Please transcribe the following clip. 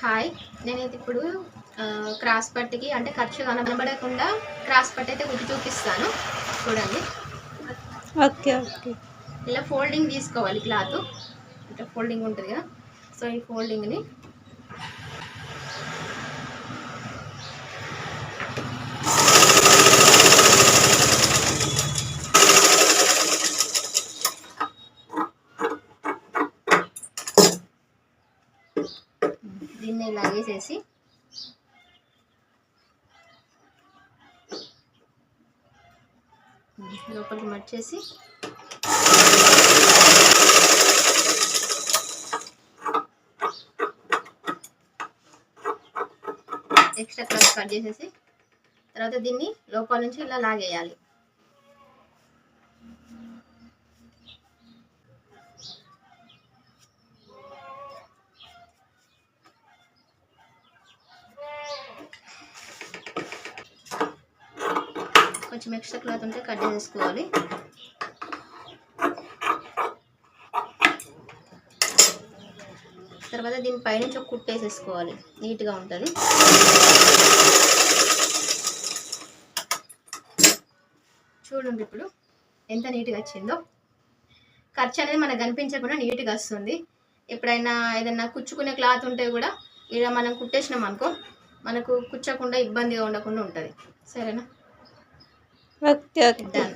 Hi నేనైతే ఇప్పుడు cross పట్టికి అంటే ఖర్చు కనబడకుండా క్రాస్ పట్టి అయితే కుట్టి చూపిస్తాను. చూడండి. Okay okay. ఇలా ఫోల్డింగ్ తీసుకోవాలి క్లాత్. ఇట్లా ఫోల్డింగ్ ఉంటుంది కదా. సో ఈ ఫోల్డింగ్ని దీన్ని ఇలా వేసేసి లోపలికి మర్చేసి ఎక్స్ట్రా క్లాత్ కట్ చేసేసి తర్వాత దీన్ని లోపల నుంచి ఇలా లాగేయాలి. కొంచెం ఎక్స్ట్రా క్లాత్ ఉంటే కట్ చేసుకోవాలి. తర్వాత దీని పైనుంచి ఒక కుట్టేసేసుకోవాలి నీట్గా ఉంటుంది. చూడండి ఇప్పుడు ఎంత నీట్గా వచ్చిందో. ఖర్చు అనేది మనకు కనిపించకుండా నీట్గా వస్తుంది. ఎప్పుడైనా ఏదైనా కుచ్చుకునే క్లాత్ ఉంటే కూడా ఇలా మనం కుట్టేసినాం అనుకో మనకు కుచ్చకుండా ఇబ్బందిగా ఉండకుండా ఉంటుంది. సరేనా? Okay okay done